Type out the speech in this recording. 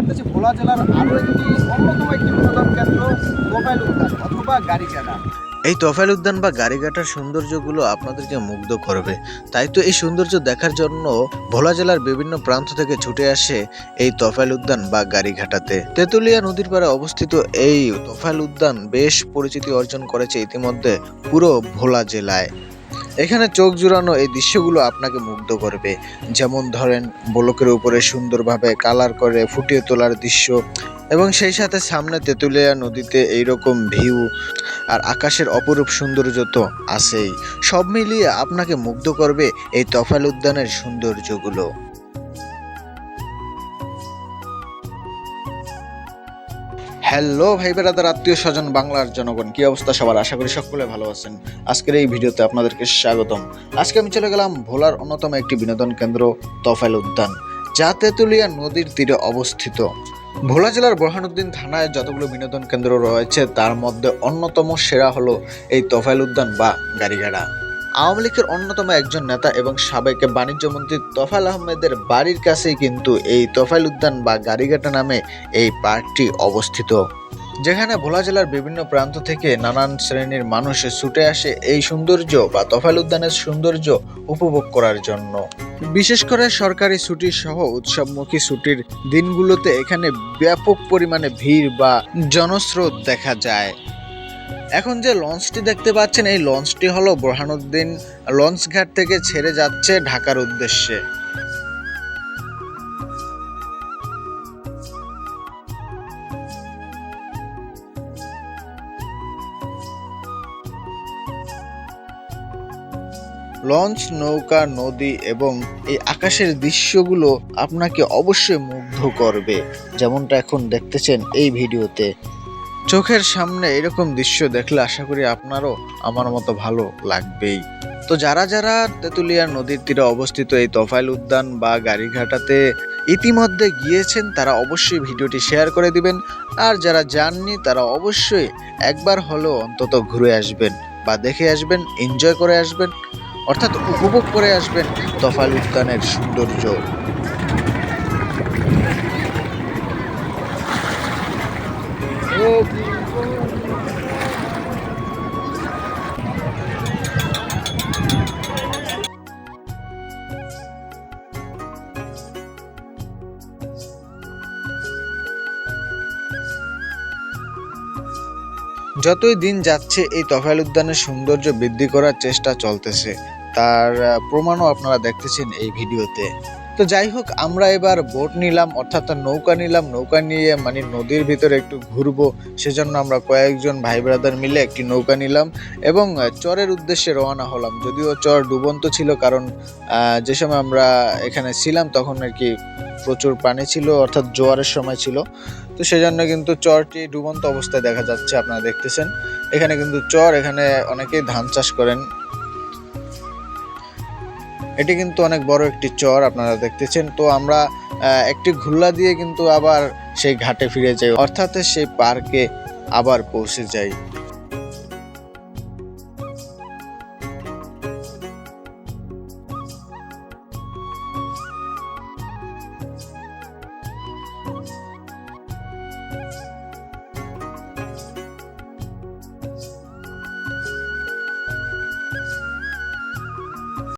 করতেছি ভোলা জেলার আরও একটি অন্যতম একটি বিনোদন কেন্দ্র মোবাইল উদ্যান অথবা গাড়িকাটা এই তফাইল উদ্যান বা গাড়িঘাটার সৌন্দর্যগুলো আপনাদেরকে মুগ্ধ করবে। তাই তো এই সৌন্দর্য দেখার জন্য ভোলা জেলার বিভিন্ন প্রান্ত থেকে ছুটে আসে এই তফাইল উদ্যান বা গাড়িঘাটাতে। তেঁতুলিয়া নদীর পাড়ে অবস্থিত এই তফাইল উদ্যান বেশ পরিচিতি অর্জন করেছে ইতিমধ্যে পুরো ভোলা জেলায়। এখানে চোখ জুড়ানো এই দৃশ্যগুলো আপনাকে মুগ্ধ করবে। যেমন ধরেন, বলকের উপরে সুন্দরভাবে কালার করে ফুটিয়ে তোলার দৃশ্য এবং সেই সাথে সামনে তেঁতুলিয়া নদীতে এইরকম ভিউ আর আকাশের অপরূপ সৌন্দর্য তো আছেই। সব মিলিয়ে আপনাকে মুগ্ধ করবে এই তফাল উদ্যানের সৌন্দর্যগুলো। হ্যালো ভাই বেড়াদার আত্মীয় স্বজন, বাংলার জনগণ, কি অবস্থা সবার? আশা করি সকলে ভালো আছেন। আজকের এই ভিডিওতে আপনাদেরকে স্বাগতম। আজকে আমি চলে গেলাম ভোলার অন্যতম একটি বিনোদন কেন্দ্র, তফাইল উদ্যান, যা তেঁতুলিয়া নদীর তীরে অবস্থিত। ভোলা জেলার বোরহানুদ্দিন থানায় যতগুলো বিনোদন কেন্দ্র রয়েছে, তার মধ্যে অন্যতম সেরা হলো এই তফাইল উদ্যান বা গাড়িঘাড়া। আওয়ামী লীগের অন্যতম একজন নেতা এবং সাবেক বাণিজ্য মন্ত্রী তফাইল আহমেদের বাড়ির কাছেই কিন্তু এই তফাইল উদ্যান বা গাড়িঘাটা নামে এই পার্কটি অবস্থিত। যেখানে ভোলা জেলার বিভিন্ন প্রান্ত থেকে নানান শ্রেণির মানুষ ছুটে আসে এই সৌন্দর্য বা তফাইল উদ্যানের সৌন্দর্য উপভোগ করার জন্য। বিশেষ করে সরকারি ছুটি সহ উৎসবমুখী ছুটির দিনগুলোতে এখানে ব্যাপক পরিমাণে ভিড় বা জনস্রোত দেখা যায়। এখন যে লঞ্চটি দেখতে পাচ্ছেন, এই লঞ্চটি হলো বোরহানুদ্দিন লঞ্চ ঘাট থেকে ছেড়ে যাচ্ছে ঢাকার উদ্দেশ্যে। লঞ্চ, নৌকা, নদী এবং এই আকাশের দৃশ্যগুলো আপনাকে অবশ্যই মুগ্ধ করবে, যেমনটা এখন দেখতেছেন এই ভিডিওতে। চোখের সামনে এরকম দৃশ্য দেখলে আশা করি আপনারও আমার মতো ভালো লাগবেই। তো যারা যারা তেঁতুলিয়া নদীর তীরে অবস্থিত এই তফাইল উদ্যান বা গাড়িঘাটাতে ইতিমধ্যে গিয়েছেন, তারা অবশ্যই ভিডিওটি শেয়ার করে দিবেন। আর যারা যাননি, তারা অবশ্যই একবার হলেও অন্তত ঘুরে আসবেন বা দেখে আসবেন এনজয় করে আসবেন, অর্থাৎ উপভোগ করে আসবেন তফাইল উদ্যানের সৌন্দর্য। যতই দিন যাচ্ছে, এই তফাইল উদ্যানের সৌন্দর্য বৃদ্ধি করার চেষ্টা চলতেছে। তার প্রমাণও আপনারা দেখতেছেন এই ভিডিওতে। তো যাই হোক, আমরা এবার বোট নিলাম, অর্থাৎ নৌকা নিলাম। নৌকা নিয়ে মানে নদীর ভিতরে একটু ঘুরবো, সেজন্য আমরা কয়েকজন ভাই ব্রাদার মিলে একটি নৌকা নিলাম এবং চরের উদ্দেশ্যে রওনা হলাম। যদিও চর ডুবন্ত ছিল, কারণ যে সময় আমরা এখানে ছিলাম, তখন আর কি প্রচুর পানি ছিল, অর্থাৎ জোয়ারের সময় ছিল। তো সেজন্য কিন্তু চরটি ডুবন্ত অবস্থায় দেখা যাচ্ছে, আপনারা দেখতেছেন। এখানে কিন্তু চর, এখানে অনেকেই ধান চাষ করেন। এটি কিন্তু অনেক বড় একটি চর, আপনারা দেখতেছেন। তো আমরা একটি ঘুল্লা দিয়ে কিন্তু আবার সেই ঘাটে ফিরে যাই, অর্থাৎ সেই পার্কে আবার পৌঁছে যাই।